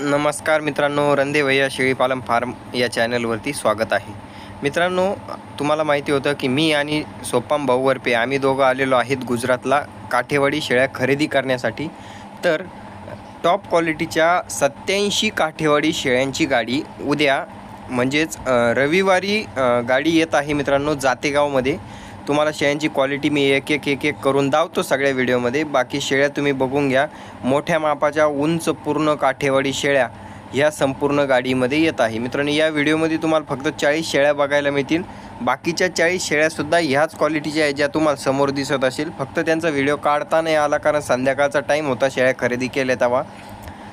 नमस्कार मित्रांनो रंदे शेळीपालन फार्म या चॅनलवरती स्वागत आहे. मित्रांनो तुम्हाला माहिती होतं की मी आणि सोपाम भाऊ वरपे आम्ही दोघं आलेलो आहेत गुजरातला काठेवाडी शेळ्या खरेदी करण्यासाठी. तर टॉप क्वालिटीच्या सत्याऐंशी काठेवाडी शेळ्यांची गाडी उद्या म्हणजेच रविवारी गाडी येत आहे मित्रांनो जातेगावमध्ये. तुम्हाला शेळ्यांची क्वालिटी मी एक एक एक एक करून दावतो सगळ्या व्हिडिओमध्ये. बाकी शेळ्या तुम्ही बघून घ्या. मोठ्या मापाच्या उंच पूर्ण काठेवाडी शेळ्या ह्या संपूर्ण गाडीमध्ये येत आहे. मित्रांनो या व्हिडिओमध्ये तुम्हाला फक्त चाळीस शेळ्या बघायला मिळतील. बाकीच्या चाळीस शेळ्यासुद्धा ह्याच क्वालिटीच्या आहे ज्या तुम्हाला समोर दिसत असेल. फक्त त्यांचा व्हिडिओ काढता नाही आला कारण संध्याकाळचा टाईम होता शेळ्या खरेदी केल्या तेव्हा.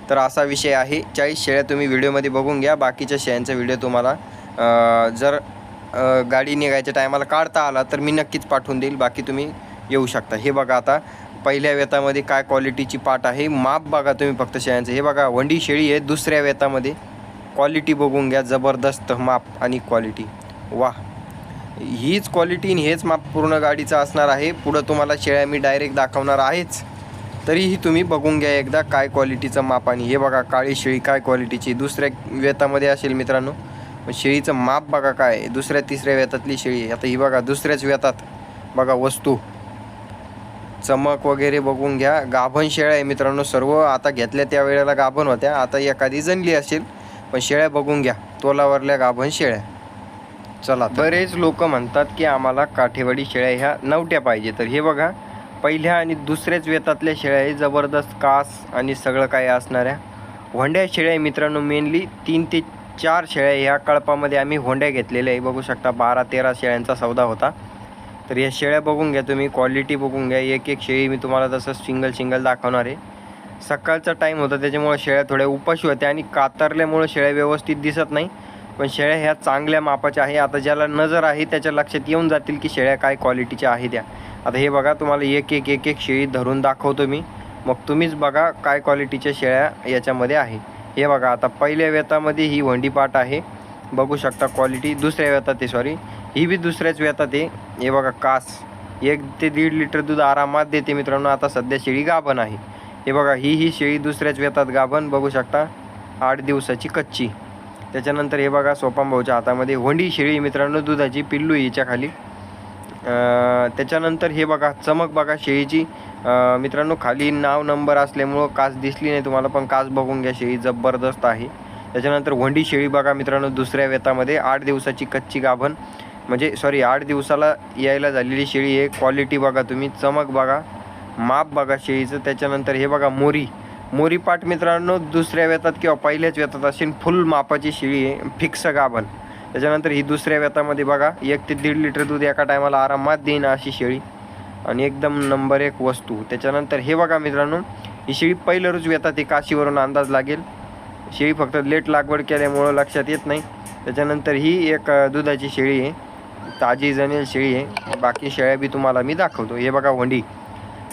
तर असा विषय आहे. चाळीस शेळ्या तुम्ही व्हिडिओमध्ये बघून घ्या. बाकीच्या शेळ्यांचा व्हिडिओ तुम्हाला जर गाडी निघायच्या टायमाला काढता आला तर मी नक्कीच पाठवून देईल. बाकी तुम्ही येऊ शकता. हे बघा आता पहिल्या वेतामध्ये काय क्वालिटीची पाट आहे. माप बघा तुम्ही फक्त शेळ्यांचं. हे बघा वंडी शेळी आहे दुसऱ्या वेतामध्ये. क्वालिटी बघून घ्या. जबरदस्त माप आणि क्वालिटी वा हीच क्वालिटी आणि हेच माप पूर्ण गाडीचं असणार आहे. पुढं तुम्हाला शेळ्या मी डायरेक्ट दाखवणार आहेच. तरीही तुम्ही बघून घ्या एकदा काय क्वालिटीचं माप आणि हे बघा काळी शेळी काय क्वालिटीची दुसऱ्या वेतामध्ये असेल मित्रांनो. शेळीचं माप बघा काय दुसऱ्या तिसऱ्या वेतातली शेळी आता ही बघा दुसऱ्याच वेतात बघा वस्तू. चमक वगैरे बघून घ्या. गाभण शेळ्या आहे मित्रांनो सर्व आता घेतल्या त्या वेळेला गाभण होत्या. आता एखादी जणली असेल पण शेळ्या बघून घ्या. तोलावरल्या गाभण शेळ्या. चला बरेच लोक म्हणतात की आम्हाला काठेवाडी शेळ्या ह्या नवट्या पाहिजे. तर हे बघा पहिल्या आणि दुसऱ्याच वेतातल्या शेळ्या आहे. जबरदस्त कास आणि सगळं काय असणाऱ्या. वंड्या शेळ्या आहे मित्रांनो मेनली तीन ते चार शेळ्या ह्या कळपामध्ये आम्ही होंड्या घेतलेल्या आहे. बघू शकता बारा तेरा शेळ्यांचा सौदा होता. तर या शेळ्या बघून घ्या तुम्ही क्वालिटी बघून घ्या. एक एक शेळी मी तुम्हाला तसं सिंगल सिंगल दाखवणार आहे. सकाळचा टाईम होता त्याच्यामुळे शेळ्या थोड्या उपाशी होत्या आणि कातरल्यामुळे शेळ्या व्यवस्थित दिसत नाही. पण शेळ्या ह्या चांगल्या मापाच्या आहे. आता ज्याला नजर आहे त्याच्या लक्षात येऊन जातील की शेळ्या काय क्वालिटीच्या आहेत त्या. आता हे बघा तुम्हाला एक एक एक एक शेळी धरून दाखवतो मी. मग तुम्हीच बघा काय क्वालिटीच्या शेळ्या याच्यामध्ये आहे. हे बघा आता पहिल्या वेतामध्ये ही वंडी पाट आहे. बघू शकता क्वालिटी दुसऱ्या वेतात आहे सॉरी ही बी दुसऱ्याच वेतात आहे. हे बघा कास. एक ते दीड लिटर दूध आरामात देते मित्रांनो. आता सध्या शेळी गाभण आहे. हे बघा ही ही शेळी दुसऱ्याच वेतात गाभण. बघू शकता आठ दिवसाची कच्ची. त्याच्यानंतर हे बघा सोपाम भाऊच्या हातामध्ये होंडी शेळी मित्रांनो. दुधाची पिल्लू आहे हिच्या खाली त्याच्यानंतर हे बघा चमक बघा शेळीची. मित्रांनो खाली नाव नंबर असल्यामुळं कास दिसली नाही तुम्हाला पण कास बघून घ्या शेळी जबरदस्त आहे. त्याच्यानंतर वंडी शेळी बघा मित्रांनो दुसऱ्या वेतामध्ये आठ दिवसाची कच्ची गाभण. म्हणजे सॉरी आठ दिवसाला यायला झालेली शेळी आहे. क्वालिटी बघा तुम्ही. चमक बघा. माप बघा शेळीचं. त्याच्यानंतर हे बघा मोरी. मोरी पाठ मित्रांनो दुसऱ्या वेतात किंवा पहिल्याच वेतात असेल फुल मापाची शेळी आहे. फिक्स गाभण. त्याच्यानंतर ही दुसऱ्या व्यतामध्ये बघा एक ते दीड लिटर दूध एका टायमाला आरामात देईन अशी शेळी. आणि एकदम नंबर एक वस्तू. त्याच्यानंतर हे बघा मित्रांनो ही शेळी पहिलं रोज व्यता ती काशीवरून अंदाज लागेल. शेळी फक्त लेट लागवड केल्यामुळं लक्षात येत नाही. त्याच्यानंतर ही एक दुधाची शेळी आहे. ताजी जनेल शेळी आहे. बाकी शेळ्या बी तुम्हाला मी दाखवतो. हे बघा होंडी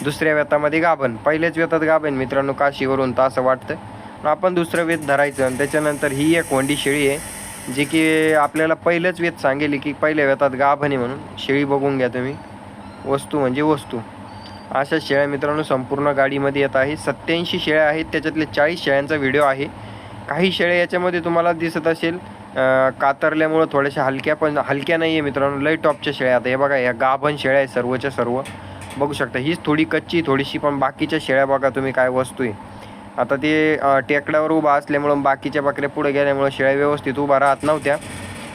दुसऱ्या व्यतामध्ये गाभण. पहिल्याच व्यतात गाभण मित्रांनो काशीवरून तर असं वाटतं. आपण दुसरं वेत धरायचं. आणि त्याच्यानंतर ही एक होंडी शेळी आहे. जी की आपल्याला पहिलंच वेत सांगेल की पहिल्या वेतात गाभणे आहे म्हणून शेळी बघून घ्या तुम्ही. वस्तू म्हणजे वस्तू. अशा शेळ्या मित्रांनो संपूर्ण गाडीमध्ये येत आहे. सत्याऐंशी शेळ्या आहेत. त्याच्यातले चाळीस शेळ्यांचा व्हिडिओ आहे. काही शेळ्या याच्यामध्ये तुम्हाला दिसत असेल. कातरल्यामुळं थोड्याशा हलक्या पण हलक्या नाही आहे मित्रांनो. लय टॉपच्या शेळ्या आता हे बघा या गाभण शेळ्या आहे सर्वच्या सर्व. बघू शकता हीच थोडी कच्ची थोडीशी पण बाकीच्या शेळ्या बघा तुम्ही काय वस्तू आहे. आता ते टेकड्यावर उभा असल्यामुळं बाकीच्या बकऱ्या पुढे गेल्यामुळं शेळ्या व्यवस्थित उभा राहत नव्हत्या.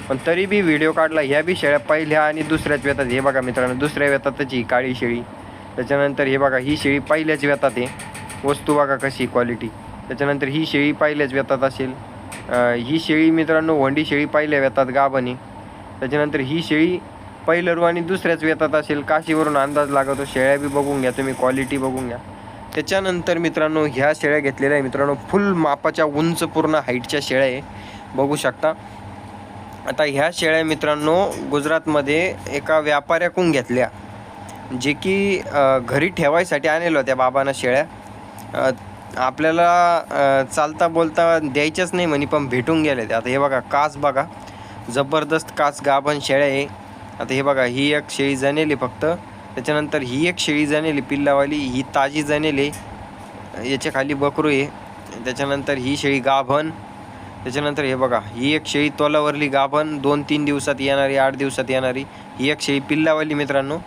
पण तरी बी व्हिडिओ काढला ह्या बी शेळ्या पहिल्या आणि दुसऱ्याच वेतात हे बघा मित्रांनो दुसऱ्या वेतातच ही काळी शेळी. त्याच्यानंतर हे बघा ही शेळी पहिल्याच वेतात आहे. वस्तू बघा कशी क्वालिटी त्याच्यानंतर ही शेळी पहिल्याच वेतात असेल. ही शेळी मित्रांनो वंडी शेळी पहिल्या वेतात गाभणी त्याच्यानंतर ही शेळी पहिलं रू आणि दुसऱ्याच वेतात असेल. काशीवरून अंदाज लागतो शेळ्या बी बघून घ्या तुम्ही क्वालिटी बघून घ्या. त्याच्यानंतर मित्रांनो ह्या शेळ्या घेतलेल्या आहे मित्रांनो. फुल मापाच्या उंच पूर्ण हाईटच्या शेळ्या आहे. बघू शकता. आता ह्या शेळ्या मित्रांनो गुजरातमध्ये एका व्यापाऱ्याकडून घेतल्या. जे की घरी ठेवायसाठी आणलेल्या होत्या बाबांना शेळ्या. आपल्याला चालता बोलता द्यायच्याच नाही म्हणे पण भेटून गेले ते आता हे बघा कास बघा. जबरदस्त कास गाभण शेळ्या आहे. आता हे बघा ही एक शेळी जनेली फक्त. त्याच्यानंतर ही एक शेळी जाणेली पिल्लावाली ही ताजी जनेली याच्या खाली बकरू आहे. त्याच्यानंतर ही शेळी गाभण. त्याच्यानंतर हे बघा ही एक शेळी तोलावरली गाभण दोन तीन दिवसात येणारी आठ दिवसात येणारी ही एक शेळी पिल्लावाली मित्रांनो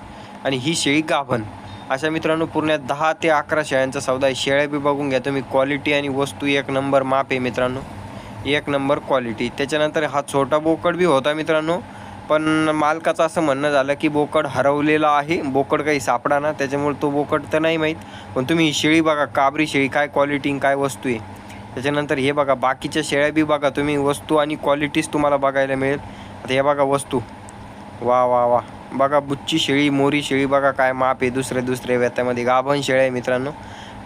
आणि ही शेळी गाभण. अशा मित्रांनो पूर्ण दहा ते अकरा शेळ्यांचा सौदा आहे. शेळ्या बी बघून घ्या तुम्ही क्वालिटी आणि वस्तू एक नंबर माप आहे मित्रांनो. एक नंबर क्वालिटी त्याच्यानंतर हा छोटा बोकड बी होता मित्रांनो पण मालकाचं असं म्हणणं झालं की बोकड हरवलेला आहे बोकड काही सापडा ना त्याच्यामुळे तो बोकड तर नाही माहीत. पण तुम्ही ही शेळी बघा काबरी शेळी काय क्वालिटी काय वस्तू आहे. त्याच्यानंतर हे बघा बाकीच्या शेळ्या बी बघा तुम्ही वस्तू आणि क्वालिटीज तुम्हाला बघायला मिळेल. आता हे बघा वस्तू. वा वा वा. बघा बुच्ची शेळी मोरी शेळी बघा काय माप आहे दुसऱ्या दुसऱ्या व्यत्यामध्ये गाभण शेळ्या आहे मित्रांनो.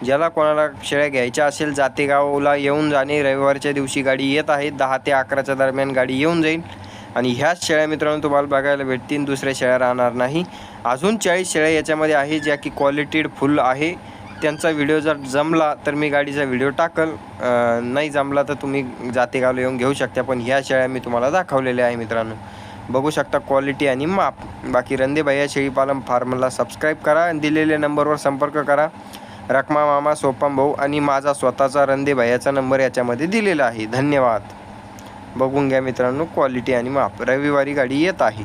ज्याला कोणाला शेळ्या घ्यायच्या असेल जातेगावला येऊन जाणे रविवारच्या दिवशी गाडी येत आहे. दहा ते अकराच्या दरम्यान गाडी येऊन जाईल. आणि ह्याच शेळ्या मित्रांनो तुम्हाला बघायला भेटतील. दुसऱ्या शेळ्या राहणार नाही. अजून चाळीस शेळ्या याच्यामध्ये आहे ज्या की क्वालिटीड फुल आहे. त्यांचा व्हिडिओ जर जमला तर मी गाडीचा व्हिडिओ टाकल. नाही जमला तर तुम्ही जातेगावला येऊन घेऊ शकता. पण ह्या शेळ्या मी तुम्हाला दाखवलेल्या आहे मित्रांनो. बघू शकता क्वालिटी आणि माप. बाकी रंदे भैया शेळीपालन फार्मला सबस्क्राईब करा आणि दिलेल्या नंबरवर संपर्क करा. रकमा मामा सोपम भाऊ आणि माझा स्वतःचा रंदे नंबर याच्यामध्ये दिलेला आहे. धन्यवाद. बघून घ्या मित्रांनो क्वालिटी आणि माप रविवारी गाडी येत आहे.